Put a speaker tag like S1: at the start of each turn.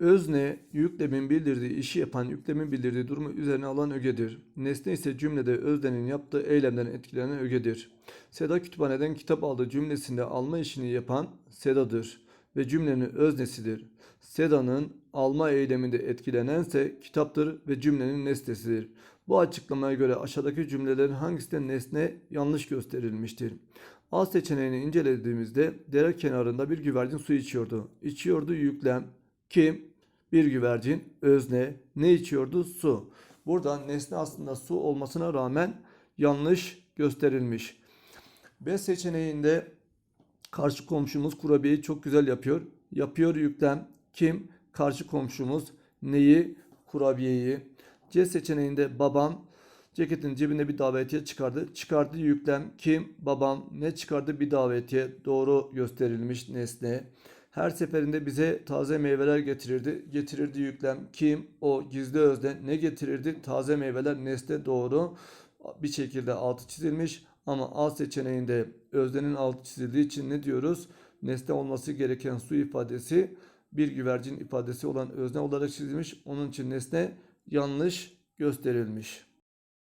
S1: Özne yüklemin bildirdiği işi yapan yüklemin bildirdiği durumu üzerine alan ögedir. Nesne ise cümlede öznenin yaptığı eylemden etkilenen ögedir. Seda kütüphaneden kitap aldı cümlesinde alma işini yapan Seda'dır ve cümlenin öznesidir. Seda'nın alma eyleminde etkilenense kitaptır ve cümlenin nesnesidir. Bu açıklamaya göre aşağıdaki cümlelerin hangisinde nesne yanlış gösterilmiştir? A seçeneğini incelediğimizde dere kenarında bir güvercin su içiyordu. İçiyordu yüklem, kim? Bir güvercin, özne, ne içiyordu? Su. Burada nesne aslında su olmasına rağmen yanlış gösterilmiş. B seçeneğinde karşı komşumuz kurabiyeyi çok güzel yapıyor. Yapıyor yüklem, kim? Karşı komşumuz, neyi? Kurabiyeyi. C seçeneğinde babam ceketin cebinde bir davetiye çıkardı. Çıkardı yüklem, kim? Babam ne çıkardı? Bir davetiye. Doğru gösterilmiş nesne. Her seferinde bize taze meyveler getirirdi. Getirirdi yüklem. Kim? O gizli özne. Ne getirirdi? Taze meyveler nesne doğru. Bir şekilde altı çizilmiş. Ama A seçeneğinde öznenin altı çizildiği için ne diyoruz? Nesne olması gereken su ifadesi bir güvercin ifadesi olan özne olarak çizilmiş. Onun için nesne yanlış gösterilmiş.